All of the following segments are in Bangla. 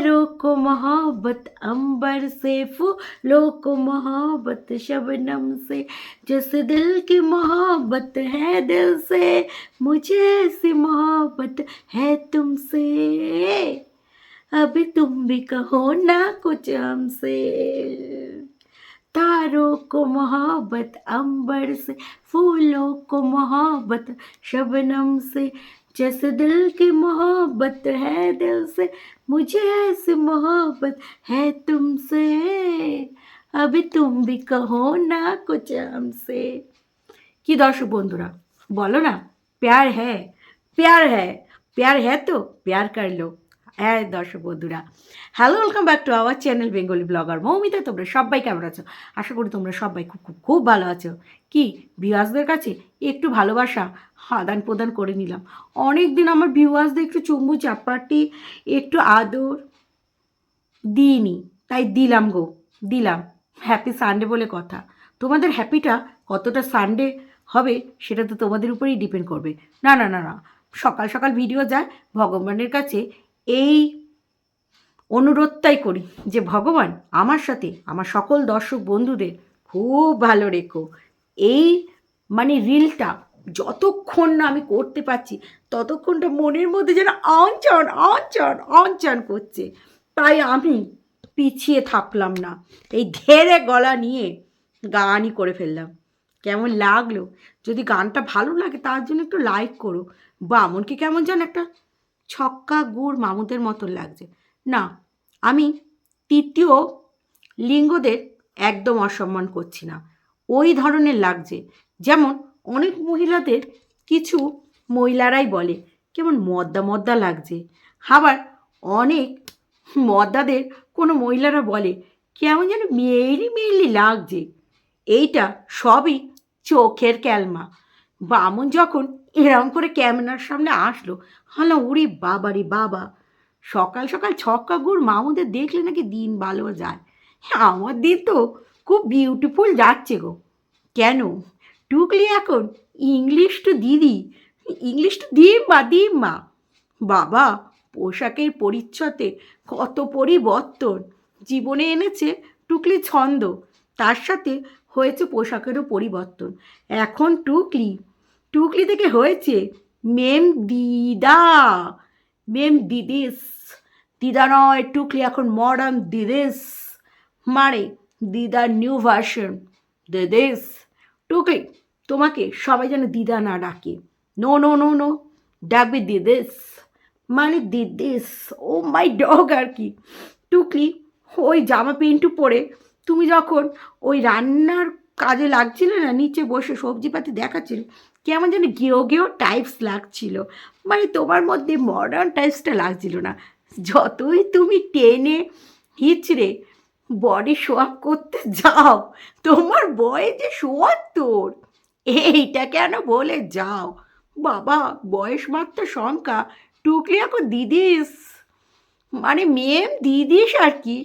तारों को मोहब्बत, अंबर से फूलों को मोहब्बत शबनम से। जैसे दिल की मोहब्बत है दिल से, मुझे ऐसी मोहब्बत है तुमसे। अभी तुम भी कहो ना कुछ हमसे। तारों को मोहब्बत, अंबर से, फूलों को मोहब्बत शबनम से। जैसे दिल की मोहब्बत है दिल से मुझे ऐसी मोहब्बत है तुमसे अभी तुम भी कहो ना कुछ हमसे কি দর্শক বন্ধুরা বলো না প্যার হ্যাঁ প্যার হ্যাঁ প্যার হ্যাঁ তো প্যার কর লো হ্যাঁ দর্শক বন্ধুরা। Hello welcome back to our channel Bengali blogger Moumita তোমরা সবাই কেমন আছো? আশা করি তোমরা সবাই খুব খুব খুব ভালো আছো। কি ভিউয়ার্সদের কাছে একটু ভালোবাসা আদান প্রদান করে নিলাম। অনেক দিন আমার ভিউয়ার্সদের একটু চুম্বু চাপাটি একটু আদর দিইনি। তাই দিলাম গো, দিলাম। হ্যাপি সানডে বলে কথা। তোমাদের হ্যাপিটা কতটা সানডে হবে সেটা তো তোমাদের উপরেই ডিপেন্ড করবে। না না না না। সকাল সকাল ভিডিও যায়, ভগবানের কাছে এই অনুরোধটাই করি যে ভগবান আমার সাথে, আমার সকল দর্শক বন্ধুদের খুব ভালো রেখো। এই মানে রিলটা যতক্ষণ না আমি করতে পারছি ততক্ষণটা মনের মধ্যে যেন অঞ্চন অঞ্চন অঞ্চন করছে। তাই আমি পিছিয়ে থাকলাম না। এই ধেরে গলা নিয়ে গানই করে ফেললাম। কেমন লাগল? যদি গানটা ভালো লাগে তার জন্য একটু লাইক করো। বামনকে কেমন যেন একটা ছক্কা গুড় মামুদের মতো লাগছে। না, আমি তৃতীয় লিঙ্গদের একদম অসম্মান করছি না। ওই ধরনের লাগছে। যেমন অনেক মহিলাদের কিছু মহিলারাই বলে, কেমন মদ্দা মদ্দা লাগছে। আবার অনেক মদ্দাদের কোনো মহিলারা বলে, কেমন যেন মেয়েলি মেয়েলি লাগছে। এইটা সবই চোখের ক্যালমা। বামন যখন এরম করে ক্যামেরার সামনে আসলো। হালা, ওরে বাবা রে বাবা, সকাল সকাল ছক্কা গুড় মামুদের দেখলে নাকি দিন ভালো যায়? হ্যাঁ আমার দিন তো খুব বিউটিফুল যাচ্ছে গো। কেন? টুকলি এখন ইংলিশ টু দিদি ইংলিশ টু দিম্মা দিম্মা বাবা, পোশাকের পরিচ্ছদে কত পরিবর্তন। জীবনে এনেছে টুকলি ছন্দ, তার সাথে হয়েছে পোশাকেরও পরিবর্তন। এখন টুকলি টুকলি থেকে হয়েছে। মেম দিদা, মেম দিদিস। দিদা নয়, টুকলি এখন মডার্ন দিদিস। মানে দিদার নিউ ভার্সন দিদিস। টুকলি, তোমাকে সবাই যেন দিদা না ডাকে। নো নো নো নো ডাকবে দিদিস। মানে দিদিস, ও মাই ডগ আর কি। টুকলি, ওই জামা প্যান্টু পরে তুমি যখন ওই রান্নার কাজে লাগছিলে না, নিচে বসে সবজিপাতি দেখাচ্ছিল কেমন যেন গেও গেও টাইপস লাগছিল। মানে তোমার মধ্যে মডার্ন টাইপসটা লাগছিল না। যতই তুমি টেনে হিচড়ে বডি শো আপ করতে যাও, তোমার বয়স যে সত্তর, এইটা কেন বলে যাও? বাবা, বয়স মাত্র সংখ্যা। টুকলি এখন দিদিস। মানে মেম দিদিস আর কি?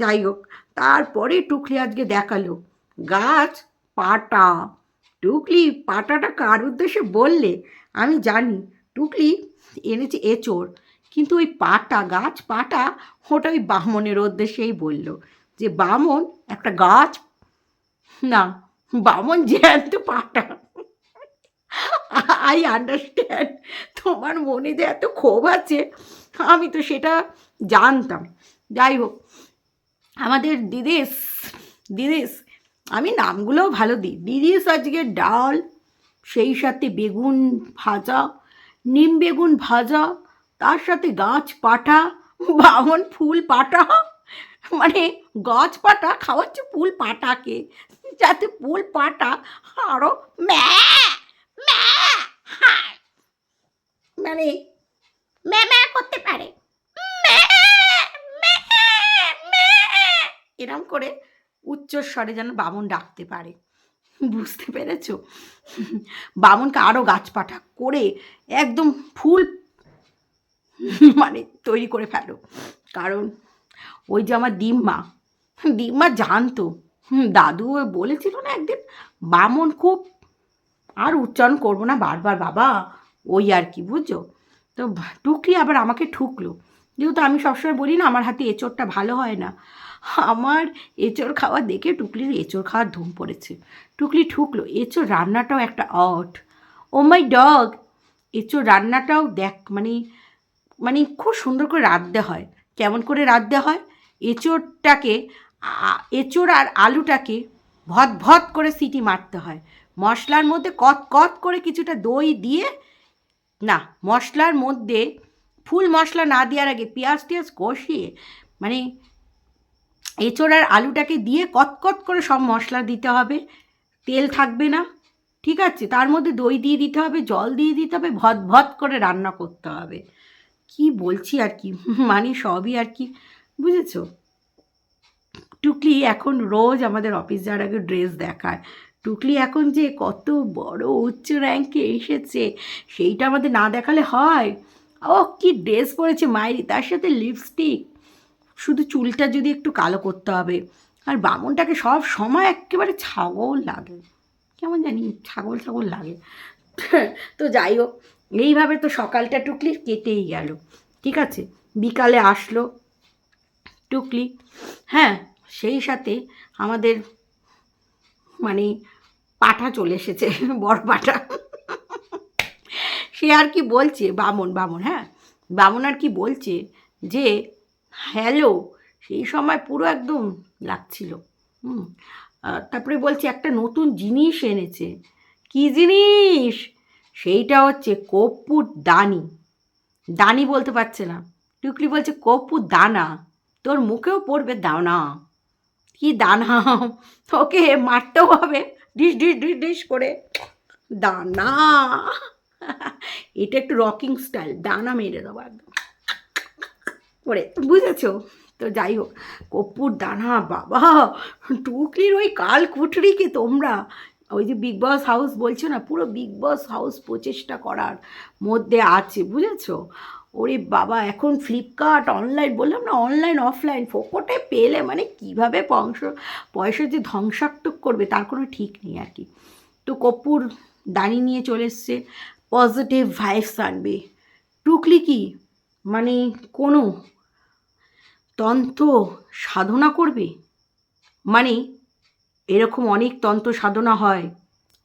যাই হোক, তারপরে টুকলি আজকে দেখাল। গাছ পাটা। টুকলি পাটাটা কার উদ্দেশ্যে বললে? আমি জানি, টুকলি এনেছে এচোর কিন্তু ওই পাটা, গাছ পাটা ওটা ওই বামনের উদ্দেশ্যেই বলল যে, বামন, একটা গাছ? না, বামন জ্যান্ত পাটা। আই আন্ডারস্ট্যান্ড, তোমার মনে যে এত ক্ষোভ আছে, আমি তো সেটা জানতাম। যাই হোক, আমাদের দিদিস দিদিস আমি নামগুলোও ভালো দিই। দিদিস আজকে ডাল, সেই সাথে বেগুন ভাজা, নিম বেগুন ভাজা, তার সাথে গাছ পাটা বামন ফুল পাটা মানে গাছ পাটা খাওয়াচ্ছে ফুল পাটাকে যাতে ফুল পাটা আরও মানে ম্যা করতে পারে। এরম করে উচ্চস্বরে যেন বামন ডাকতে পারে। বুঝতে পেরেছ? বামনকে আরও গাছপাঠা করে একদম ফুল মানে তৈরি করে ফেলো। কারণ ওই যে আমার দিম্মা দিম্মা জানতো। দাদু বলেছিল না একদিন, বামন খুব আর উচ্চারণ করব না বারবার বাবা, ওই আর কি, বুঝছ? তো টুকরি আবার আমাকে ঠুকলো। যেহেতু আমি সবসময় বলি না, আমার হাতে এঁচোড়টা ভালো হয় না। আমার এঁচোড় খাওয়া দেখে টুকলির এঁচোড় খাওয়ার ধুম পড়েছে। টুকলি ঠুকলো, এঁচোড় রান্নাটাও একটা অট। ও মাই ডগ, এঁচোড় রান্নাটাও দেখ মানে মানে খুব সুন্দর করে রাঁধতে হয়। কেমন করে রাঁধতে হয়? এঁচোড়টাকে এঁচোড় আর আলুটাকে ভত ভত করে সিটি মারতে হয়। মশলার মধ্যে কত কত করে কিছুটা দই দিয়ে, না, মশলার মধ্যে ফুল মশলা না দেওয়ার আগে পেঁয়াজ টিয়াজ কষিয়ে মানে এঁচোড় আর আলুটাকে দিয়ে কতকত করে সব মশলা দিতে হবে। তেল থাকবে না, ঠিক আছে? তার মধ্যে দই দিয়ে দিতে হবে, জল দিয়ে দিতে হবে ভত ভত করে রান্না করতে হবে। কি বলছি আর কি? মানে সবই আর কি, বুঝেছ? টুকলি এখন রোজ আমাদের অফিস যাওয়ার আগে ড্রেস দেখায়। টুকলি এখন যে কত বড় উচ্চ র্যাঙ্কে এসেছে, সেইটা আমাদের না দেখালে হয়। ও, কি ড্রেস পরেছে মায়েরি তার সাথে লিপস্টিক শুধু চুলটা যদি একটু কালো করতে হবে। আর বামনটাকে সব সময় একেবারে ছাগল লাগে। কেমন জানি ছাগল ছাগল লাগে। তো যাই হোক, এইভাবে তো সকালটা টুকলি কেটেই গেল। ঠিক আছে, বিকালে আসলো টুকলি। হ্যাঁ সেই সাথে আমাদের মানে পাঠা চলে এসেছে, বড় পাঠা। সে আর কি বলছে বামন বামন হ্যাঁ? বামন আর কি বলছে যে হ্যালো সেই সময় পুরো একদম লাগছিল। হুম তারপরে বলছে, একটা নতুন জিনিস এনেছে। কি জিনিস? সেইটা হচ্ছে কর্পূর দানি। দানি বলতে পারছে না। টুকলি বলছে কর্পূর দানা। তোর মুখেও পড়বে দানা। কি দানা? তোকে মারতেও হবে। ডিস ডিস ডিস ডিস করে। দানা। এটা একটু রকিং স্টাইল দানা মেরে দেবো একদম। করে বুঝেছ? তো যাই হোক, কপ্পুর দানা বাবা! টুকলির ওই কাল কুঠরিকে তোমরা, ওই যে বিগ বস হাউস বলছো না, পুরো বিগ বস হাউস প্রচেষ্টা করার মধ্যে আছে, বুঝেছ? ওরে বাবা, এখন ফ্লিপকার্ট অনলাইন বললাম না অনলাইন অফলাইন ফোকটে পেলে মানে কীভাবে বংশ, পয়সা যে ধ্বংসাত্মক করবে, তার কোনো ঠিক নেই আর কি। তো কপুর দানি নিয়ে চলে এসছে পজিটিভ ভাইবস আনবে। টুকলি কি? মানে কোনো তন্ত্র সাধনা করবে? মানে এরকম অনেক তন্ত্র সাধনা হয়,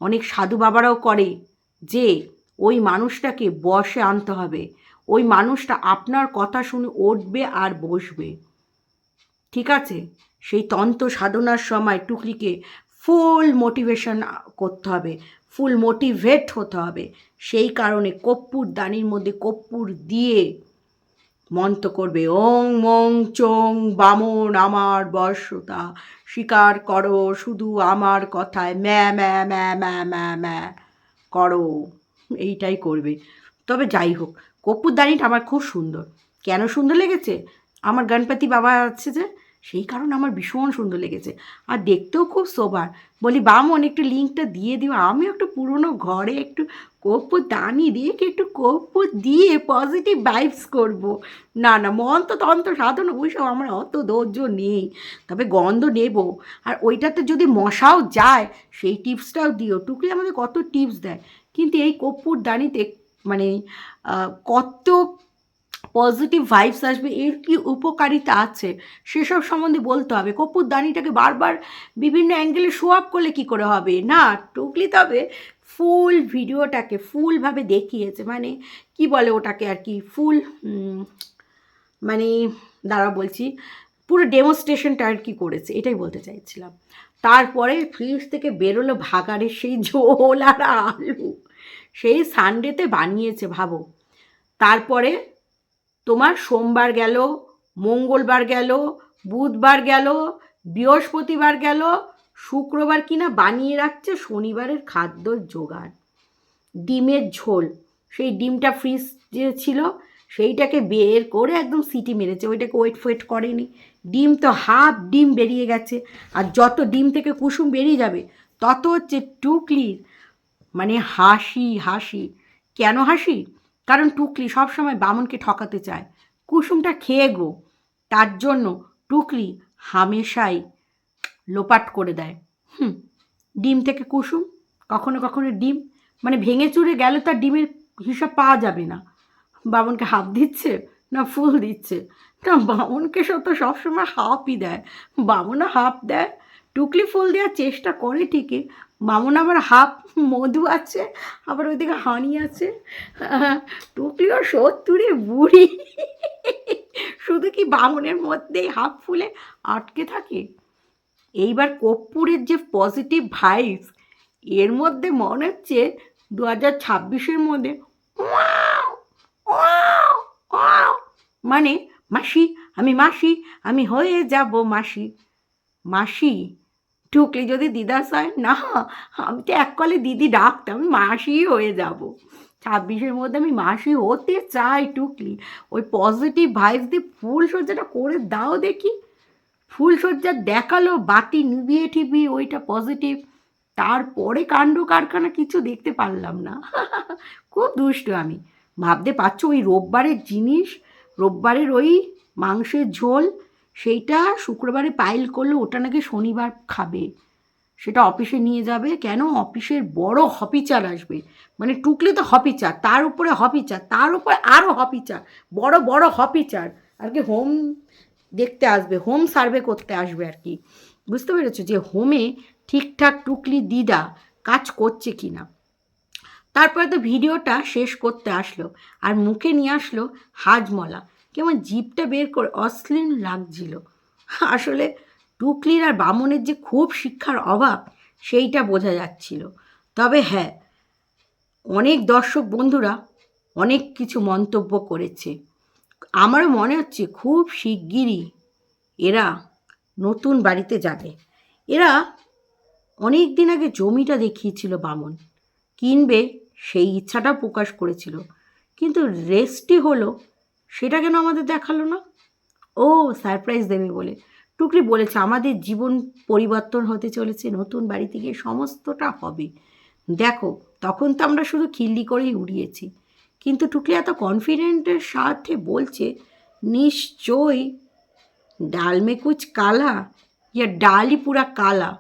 অনেক সাধু বাবারাও করে যে ওই মানুষটাকে বসে আনতে হবে। ওই মানুষটা আপনার কথা শুনে উঠবে আর বসবে। ঠিক আছে? সেই তন্ত্র সাধনার সময় টুকলিকে ফুল মোটিভেশন করতে হবে ফুল মোটিভেট হতে হবে। সেই কারণে কপ্পুর দানির মধ্যে কপ্পুর দিয়ে মন্ত্র করবে, ওং, মং, চং, বামন আমার বর্ষতা। স্বীকার করো শুধু আমার কথায়, ম্যা ম্যা ম্যা ম্যা ম্যা ম্যা, করো। এইটাই করবে। তবে যাই হোক কপুরদানিটা আমার খুব সুন্দর। কেন সুন্দর লেগেছে? আমার গণপতি বাবা আছে যে সেই কারণে আমার ভীষণ সুন্দর লেগেছে। আর দেখতেও খুব সোবার বলি বামন একটু লিঙ্কটা দিয়ে দিও। আমিও একটু পুরনো ঘরে একটু কর্পূর দানি কি একটু কর্পূর দিয়ে পজিটিভ ভাইবস করব। না না, মন তো তন্ত্র সাধন, ওইসব আমার অত ধৈর্য নেই। তবে গন্ধ নেব। আর ওইটাতে যদি মশাও যায়, সেই টিপসটাও দিও। টুকরি আমাদের কত টিপস দেয়। কিন্তু এই কর্পূর দানিতে মানে কত পজিটিভ ভাইবস আসবে, এর কি উপকারিতা আছে? সেসব সম্বন্ধে বলতে হবে। কপুর দানিটাকে বারবার বিভিন্ন অ্যাঙ্গেলে শো আপ করলে কি করে হবে? না, টুকলি তবে ফুল ভিডিওটাকে ফুলভাবে দেখিয়েছে। মানে কি বলে ওটাকে আর কি? ফুল মানে দাঁড়া বলছি, পুরো ডেমনস্ট্রেশনটা আর কি করেছে, এটাই বলতে চাইছিলাম। তারপরে ফ্রিজ থেকে বেরোলো ভাগাড়ের সেই ঝোল আর আলু। সেই সানডেতে বানিয়েছে, ভাবো। তারপরে তোমার সোমবার গেল, মঙ্গলবার গেল, বুধবার গেল, বৃহস্পতিবার গেল, শুক্রবার কিনা বানিয়ে রাখছে শনিবারের খাদ্যর জোগাড়। ডিমের ঝোল, সেই ডিমটা ফ্রিজ যে ছিল সেইটাকে বের করে একদম সিটি মেরেছে, ওইটাকে ওয়েট ফোয়েট করেনি। ডিম তো হাফ ডিম বেরিয়ে গেছে, আর যত ডিম থেকে কুসুম বেরিয়ে যাবে, তত হচ্ছে টুকলির মানে হাসি হাসি। কেন হাসি? কারণ টুকলি সবসময় বামনকে ঠকাতে চায়। কুসুমটা খেয়ে গো, তার জন্য টুকলি হামেশাই লোপাট করে দেয়। হুম, ডিম থেকে কুসুম? কখনো কখনো ডিম? মানে ভেঙে চুরে গেলে তার ডিমের হিসাব পাওয়া যাবে না। বামনকে হাফ দিচ্ছে না ফুল দিচ্ছে? না, বামুনকে সব তো সবসময় হাফই দেয়। বামুনও হাফ দেয়। টুকলি ফুল দেওয়ার চেষ্টা করে ঠিকই। বামুন আবার হাফ মধু আছে, আবার ওইদিকে হানি আছে। টুকলিও সত্তরে বুড়ি। শুধু কি বামুনের মধ্যেই হাফ ফুলে আটকে থাকে? এইবার কর্পূরের যে পজিটিভ ভাইস এর মধ্যে মনে হচ্ছে দু হাজার ছাব্বিশের মধ্যে। মানে মাসি, আমি মাসি, আমি হয়ে যাব মাসি। মাসি টুকলি যদি দিদাস হয় না, আমি তো এক কলে দিদি ডাকতাম মাসি হয়ে যাব। ছাব্বিশের মধ্যে আমি মাসি হতে চাই টুকলি। ওই পজিটিভ ভাইবস দিয়ে ফুল সজ্জাটা করে দাও দেখি। ফুল সজ্জা দেখাল, বাতি নিভিয়ে ঠিবিয়ে ওইটা পজিটিভ তারপরে কাণ্ড কারখানা কিছু দেখতে পারলাম না। খুব দুষ্ট আমি। ভাবতে পারছ ওই রোববারের জিনিস? রোববারের ওই মাংসের ঝোল? সেইটা শুক্রবারে পাইল করলে ওটা নাকি শনিবার খাবে। সেটা অফিসে নিয়ে যাবে। কেন? অফিসের বড় হপিচার আসবে। মানে টুকলে তো হপিচার তার উপরে হপিচার তার উপরে আরও হপিচার বড় বড় হপিচার আর কি হোম দেখতে আসবে হোম সার্ভে করতে আসবে আর কি। বুঝতে পেরেছ যে হোমে ঠিকঠাক টুকলি দিদা কাজ করছে কি না তারপরে তো ভিডিওটা শেষ করতে আসলো। আর মুখে নিয়ে আসলো হাজমলা। কেমন জিপটা বের করে অশ্লীল লাগছিল। আসলে টুকলির আর বামনের যে খুব শিক্ষার অভাব, সেইটা বোঝা যাচ্ছিল। তবে হ্যাঁ অনেক দর্শক বন্ধুরা অনেক কিছু মন্তব্য করেছে। আমারও মনে হচ্ছে খুব শিগগিরই এরা নতুন বাড়িতে যাবে। এরা অনেক দিন আগে জমিটা দেখিয়েছিল বামন, কিনবে সেই ইচ্ছাটা প্রকাশ করেছিল। কিন্তু রেস্টটি হলো সেটা কেন আমাদের দেখাল না? ও সারপ্রাইজ দেবে বলে। টুকরি বলেছে আমাদের জীবন পরিবর্তন হতে চলেছে নতুন বাড়ি থেকে সমস্তটা হবে। দেখো তখন তো আমরা শুধু খিল্লি করেই উড়িয়েছি। কিন্তু টুকলি এত কনফিডেন্টের সাথে বলছে নিশ্চয়ই ডাল মে কুচ কালা ইয়া ডালই পুরা কালা?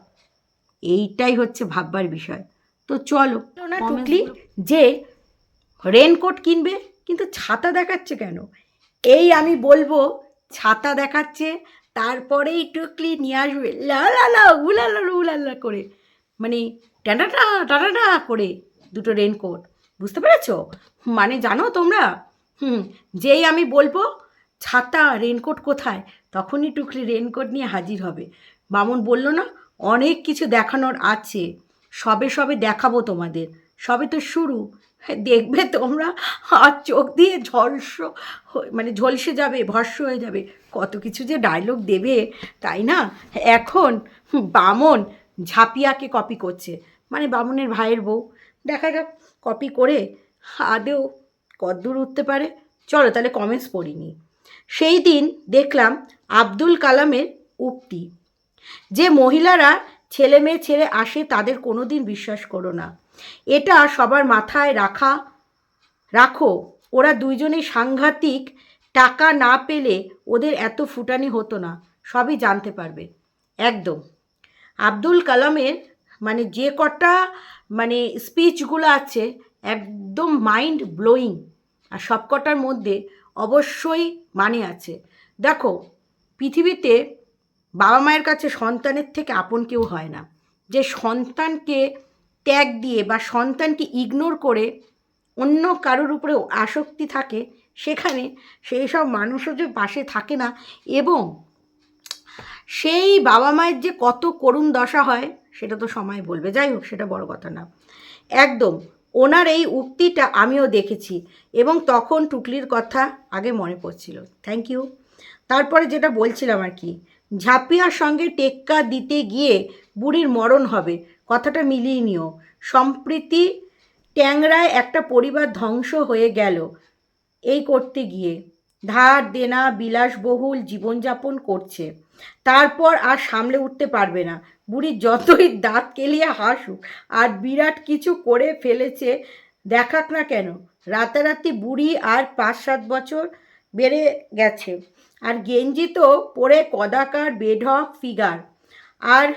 এইটাই হচ্ছে ভাববার বিষয়। তো চলো টুকলি যে রেনকোট কিনবে কিন্তু ছাতা দেখাচ্ছে কেন? এই আমি বলব, ছাতা দেখাচ্ছে, তারপরেই টুকলি নিয়ে আসবে, লা লা লা উলালা উলালা করে। মানে টাটাটা টাটাটা করে দুটো রেনকোট বুঝতে পেরেছ? মানে জানো তোমরা? হুম, যেই আমি বলব, ছাতা রেনকোট কোথায়, তখনই টুকলি রেনকোট নিয়ে হাজির হবে। মামুন বলল না, অনেক কিছু দেখানোর আছে। সবে সবে দেখাবো তোমাদের। সবে তো শুরু। দেখবে তোমরা আর চোখ দিয়ে ঝলস হয়ে- মানে ঝলসে যাবে ভস্য হয়ে যাবে। কত কিছু যে ডায়লগ দেবে, তাই না? এখন বামন ঝাপিয়াকে কপি করছে। মানে বামনের ভাইয়ের বউ। দেখা যাক কপি করে আদেও কদ্দূর উঠতে পারে। চলো তাহলে কমেন্টস পড়িনি। সেই দিন দেখলাম আব্দুল কালামের উক্তি। যে মহিলারা ছেলে মেয়ে ছেড়ে আসে, তাদের কোনো দিন বিশ্বাস করো না। এটা সবার মাথায় রাখা, রাখো। ওরা দুইজনেই সাংঘাতিক, টাকা না পেলে ওদের এত ফুটানি হতো না, সবই জানতে পারবে। একদম। আব্দুল কালামের মানে যে কটা মানে স্পিচগুলো আছে, একদম মাইন্ড ব্লোয়িং আর সব কটার মধ্যে অবশ্যই মানে আছে। দেখো, পৃথিবীতে বাবা মায়ের কাছে সন্তানের থেকে আপন কেউ হয় না। যে সন্তানকে ত্যাগ দিয়ে বা সন্তানকে ইগনোর করে অন্য কারোর উপরে আসক্তি থাকে, সেখানে সেই সব মানুষও যে পাশে থাকে না এবং সেই বাবা মায়ের যে কত করুণ দশা হয়, সেটা তো সময় বলবে। যাই হোক, সেটা বড় কথা না। একদম, ওনার এই উক্তিটা আমিও দেখেছি এবং তখন টুকলির কথা আগে মনে পড়ছিল। থ্যাংক ইউ তারপরে যেটা বলছিলাম আর কি, ঝাপিয়ার সঙ্গে টেক্কা দিতে গিয়ে বুড়ির মরণ হবে। কথাটা মিলিয়ে নিও। সম্প্রীতি ট্যাংরায় একটা পরিবার ধ্বংস হয়ে গেল এই করতে গিয়ে। ধার, দেনা বিলাসবহুল জীবনযাপন করছে। তারপর আর সামলে উঠতে পারবে না। বুড়ি যতই দাঁত কেলিয়ে হাসুক, আর বিরাট কিছু করে ফেলেছে, দেখাক না কেন। রাতারাতি বুড়ি আর পাঁচ সাত বছর বেড়ে গেছে। আর গেঞ্জি তো পরে কদাকার বেঢক ফিগার। আর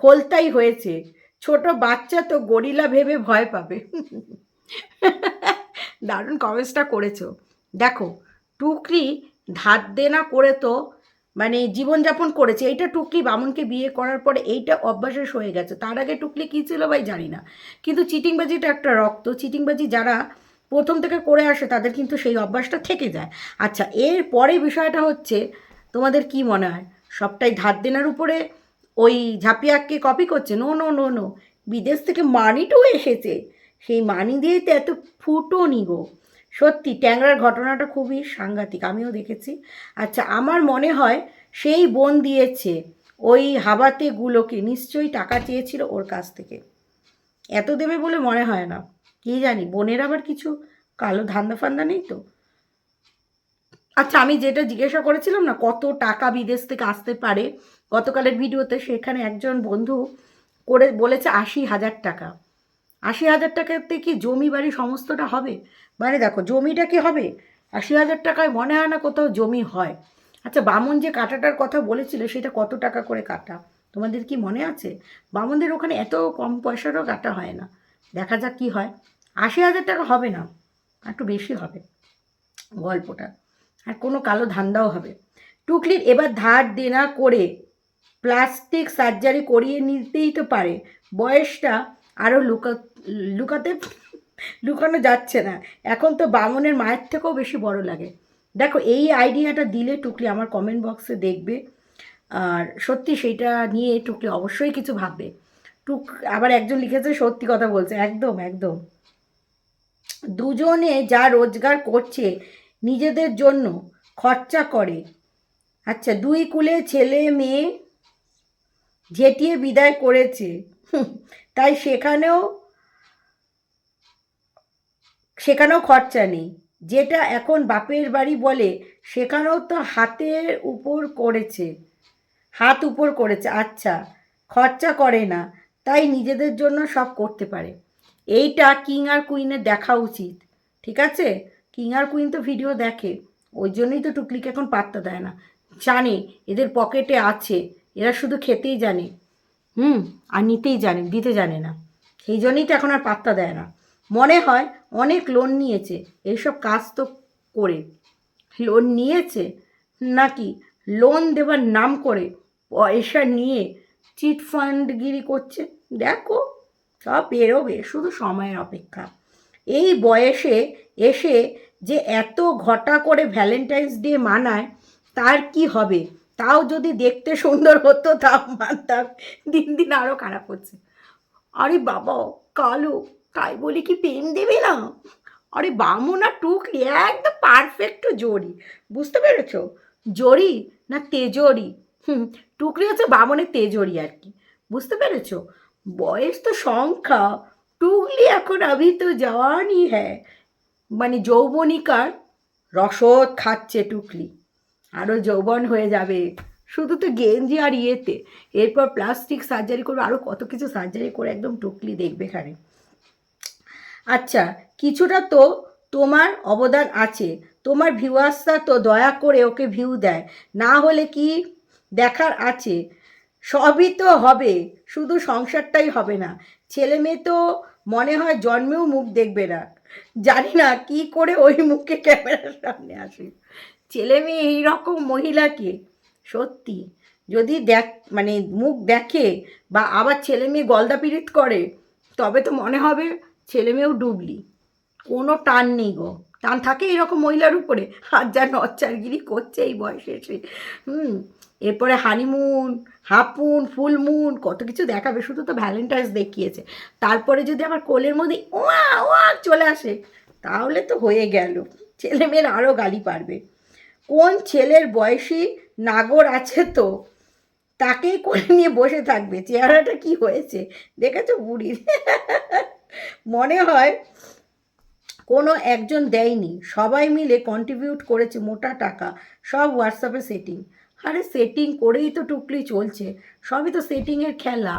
খোলতাই হয়েছে। ছোট বাচ্চা তো গরিলা ভেবে ভয় পাবে। দারুণ কমেন্টসটা করেছ। দেখো, টুকরি ধার দেনা করে তো মানে জীবনযাপন করেছে। এইটা টুকলি বামুনকে বিয়ে করার পরে এইটা অভ্যাসের হয়ে গেছে। তার আগে টুকলি কী ছিল ভাই জানি না। কিন্তু চিটিংবাজিটা একটা রক্ত। চিটিংবাজি যারা প্রথম থেকে করে আসে তাদের কিন্তু সেই অভ্যাসটা থেকে যায়। আচ্ছা এর পরে বিষয়টা হচ্ছে, তোমাদের কি মনে হয়? সবটাই ধার দেনার উপরে ওই ঝাপিয়াকে কপি করছে। নো নো নো নো বিদেশ থেকে মানিটাও এসেছে। সেই মানি দিয়েই তো এত ফুটো নিগো সত্যি, ট্যাংরার ঘটনাটা খুবই সাংঘাতিক, আমিও দেখেছি। আচ্ছা আমার মনে হয় সেই বোন দিয়েছে। ওই হাবাতে গুলোকে নিশ্চয়ই টাকা চেয়েছিল ওর কাছ থেকে। এত দেবে বলে মনে হয় না। কি জানি, বোনের আবার কিছু কালো ধান্দা ফান্দা নেই তো? আচ্ছা আমি যেটা জিজ্ঞাসা করেছিলাম না, কত টাকা বিদেশ থেকে আসতে পারে? গতকালের ভিডিওতে সেখানে একজন বন্ধু করে বলেছে আশি হাজার টাকা। আশি হাজার টাকাতে কি জমি বাড়ি সমস্তটা হবে? মানে দেখো, জমিটা কি হবে? আশি হাজার টাকায় মনে হয় না কোথাও জমি হয়। আচ্ছা বামন যে কাটাটার কথা বলেছিল, সেটা কত টাকা করে কাটা? তোমাদের কি মনে আছে? বামনদের ওখানে এত কম পয়সারও কাটা হয় না। দেখা যাক কি হয়। আশি হাজার টাকা হবে না, একটু বেশি হবে গল্পটা। আর কোনো কালো ধান্দাও হবে। টুকলির এবার ধার দেনা করে প্লাস্টিক সার্জারি করিয়ে নিতেই তো পারে। বয়সটা আরও লুকা, লুকাতে, লুকানো যাচ্ছে না। এখন তো বামনের মায়ের থেকেও বেশি বড় লাগে। দেখো, এই আইডিয়াটা দিলে টুকলি আমার কমেন্ট বক্সে দেখবে। আর সত্যি সেইটা নিয়ে টুকলি অবশ্যই কিছু ভাববে। টুক, আবার একজন লিখেছে, সত্যি কথা বলছে। একদম একদম। দুজনে যা রোজগার করছে নিজেদের জন্য খরচা করে। আচ্ছা দুই কুলে ছেলে, মেয়ে ঝেঁটিয়ে বিদায় করেছে। তাই সেখানেও সেখানেও খরচা নেই। যেটা এখন বাপের বাড়ি বলে, সেখানেও তো হাতের উপর করেছে। হাত উপর করেছে আচ্ছা খরচা করে না, তাই নিজেদের জন্য সব করতে পারে। এইটা কিং আর কুইনের দেখা উচিত, ঠিক আছে? কিং আর কুইন তো ভিডিও দেখে, ওই জন্যই তো টুকলিকে এখন পাত্তা দেয় না। জানে, এদের পকেটে আছে এরা শুধু খেতেই জানে। হুম, আর নিতেই জানে, দিতে জানে না। সেই জন্যই তো এখন আর পাত্তা দেয় না। মনে হয় অনেক লোন নিয়েছে। এইসব কাজ তো করে। লোন নিয়েছে নাকি লোন দেবার নাম করে পয়সা নিয়ে চিট ফান্ডগিরি করছে? দেখো, সব বেরোবে, শুধু সময়ের অপেক্ষা। এই বয়সে এসে যে এত ঘটা করে ভ্যালেন্টাইন্স ডে মানায়, তার কি হবে? তাও যদি দেখতে সুন্দর হতো, তাও মানতাম দিন দিন আরও খারাপ হচ্ছে। আরে বাবা, কালো, তাই বলি কি পেন দেবে না? আরে বামন আর টুকলি একদম পারফেক্ট জড়ি বুঝতে পেরেছ? জড়ি না তেজরি? হুম টুকলি হচ্ছে বামনের তেজরি আর কি। বুঝতে পেরেছ? বয়স তো সংখ্যা। টুকলি এখন আভি তো জওয়ানই হ্যাঁ। মানে যৌবনিকার রসদ খাচ্ছে টুকলি। আরও যৌবন হয়ে যাবে। শুধু তো গেঞ্জি আর ইয়েতে। এরপর প্লাস্টিক সার্জারি করবে আরও কত কিছু সার্জারি করে একদম টুকলি দেখবে খানে আচ্ছা কিছুটা তো তোমার অবদান আছে। তোমার ভিউয়ার্সরা তো দয়া করে ওকে ভিউ দেয়। না হলে কি দেখার আছে? সবই তো হবে, শুধু সংসারটাই হবে না। ছেলে মেয়ে তো মনে হয় জন্মেও মুখ দেখবে না। জানি না কি করে ওই মুখে ক্যামেরার সামনে আসে। ছেলে মেয়ে এইরকম মহিলাকে সত্যি যদি দেখ মানে মুখ দেখে বা আবার ছেলে মেয়ে গলদা পিরিত করে, তবে তো মনে হবে ছেলে মেয়েও ডুবলি। কোনো টান নেই গো। টান থাকে এরকম মহিলার উপরে। আর যা নচ্চারগিরি করছে এই বয়সে এসে। হুম, এরপরে হানিমুন হাফমুন ফুলমুন, কত কিছু দেখাবে। শুধু তো ভ্যালেন্টাইন্স দেখিয়েছে। তারপরে যদি আবার কোলের মধ্যে ওয়া ওয়া চলে আসে, তাহলে তো হয়ে গেল। ছেলে মেয়ের আরও গালি পারবে। কোন ছেলের বয়সী নাগর আছে তো? তাকেই কোলে নিয়ে বসে থাকবে। চেহারাটা কি হয়েছে? দেখেছ বুড়ির মনে হয় কোনো একজন দেয়নি। সবাই মিলে কন্ট্রিবিউট করেছে মোটা টাকা। সব হোয়াটসঅ্যাপে সেটিং আরে সেটিং করেই তো টুকলি চলছে। সবই তো সেটিংয়ের খেলা।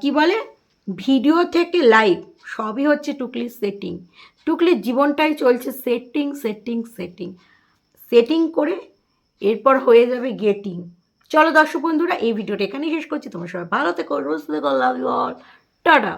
কি বলে? ভিডিও থেকে লাইভ সবই হচ্ছে টুকলির সেটিং টুকলির জীবনটাই চলছে সেটিং সেটিং সেটিং সেটিং করে এরপর হয়ে যাবে গেটিং চলো দর্শক বন্ধুরা, এই ভিডিওটা এখানেই শেষ করছি। তোমার সবাই ভালো থেকো, রোজ থেকো লাভ ইউ অল টাটা।